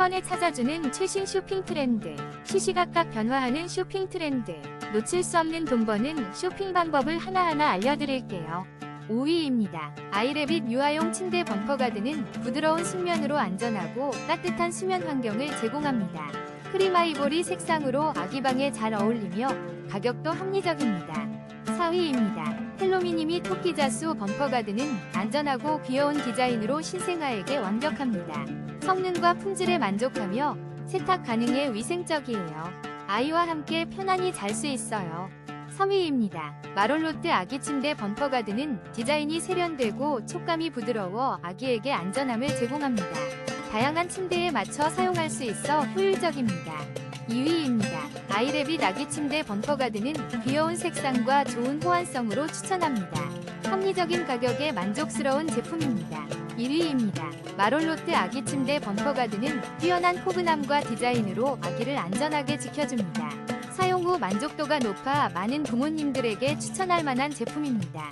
번에 찾아주는 최신 쇼핑 트렌드. 시시각각 변화하는 쇼핑 트렌드. 놓칠 수 없는 돈 버는 쇼핑 방법을 하나하나 알려드릴게요. 5위입니다. 아이래빗 유아용 침대 범퍼 가드는 부드러운 숙면으로 안전하고 따뜻한 수면 환경을 제공합니다. 크림 아이보리 색상으로 아기방에 잘 어울리며 가격도 합리적입니다. 4위입니다. 헬로미니 미 토끼자수 범퍼 가드는 안전하고 귀여운 디자인으로 신생아에게 완벽합니다. 성능과 품질에 만족하며 세탁 가능해 위생적이에요. 아이와 함께 편안히 잘 수 있어요. 3위입니다. 마롤로트 아기 침대 범퍼 가드는 디자인이 세련되고 촉감이 부드러워 아기에게 안전함을 제공합니다. 다양한 침대에 맞춰 사용할 수 있어 효율적입니다. 2위입니다. 아이래빗 아기 침대 범퍼 가드는 귀여운 색상과 좋은 호환성으로 추천합니다. 합리적인 가격에 만족스러운 제품입니다. 1위입니다. 마롤로트 아기 침대 범퍼 가드는 뛰어난 포근함과 디자인으로 아기를 안전하게 지켜줍니다. 사용 후 만족도가 높아 많은 부모님들에게 추천할 만한 제품입니다.